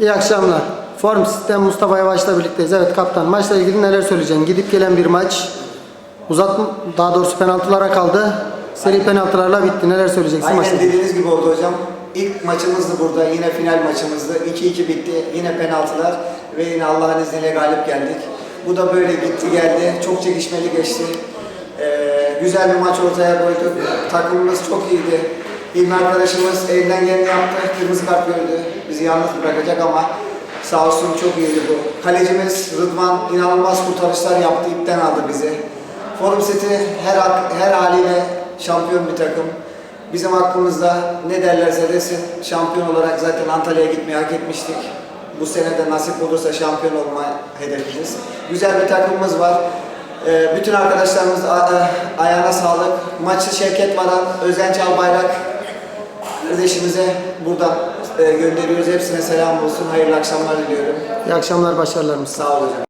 İyi akşamlar. Form Sistem Mustafa Yavaş'la birlikteyiz. Evet kaptan maçla ilgili neler söyleyeceksin? Gidip gelen bir maç. Uzat daha doğrusu penaltılara kaldı. Seri penaltılarla bitti. Neler söyleyeceksin maçla Aynen ilgili? dediğiniz gibi oldu hocam. İlk maçımızdı burada. Yine final maçımızdı. 2-2 bitti. Yine penaltılar ve yine Allah'ın izniyle galip geldik. Bu da böyle gitti geldi. Çok çekişmeli geçti. Ee, güzel bir maç ortaya koyduk. Takımımız çok iyiydi. İlmi arkadaşımız elinden geleni yaptı. Kırmızı kart gördü. Bizi yalnız bırakacak ama sağ olsun çok iyiydi bu. Kalecimiz Rıdvan inanılmaz kurtarışlar yaptı. ipten aldı bizi. Forum City her, her haliyle şampiyon bir takım. Bizim hakkımızda ne derlerse desin şampiyon olarak zaten Antalya'ya gitmeyi hak etmiştik. Bu sene de nasip olursa şampiyon olma hedefimiz. Güzel bir takımımız var. Ee, bütün arkadaşlarımız ayağına sağlık. Maçı Şevket Varan, Özen Çalbayrak kardeşimize buradan e, gönderiyoruz. Hepsine selam olsun. Hayırlı akşamlar diliyorum. İyi akşamlar, başarılarımız. Sağ olun hocam.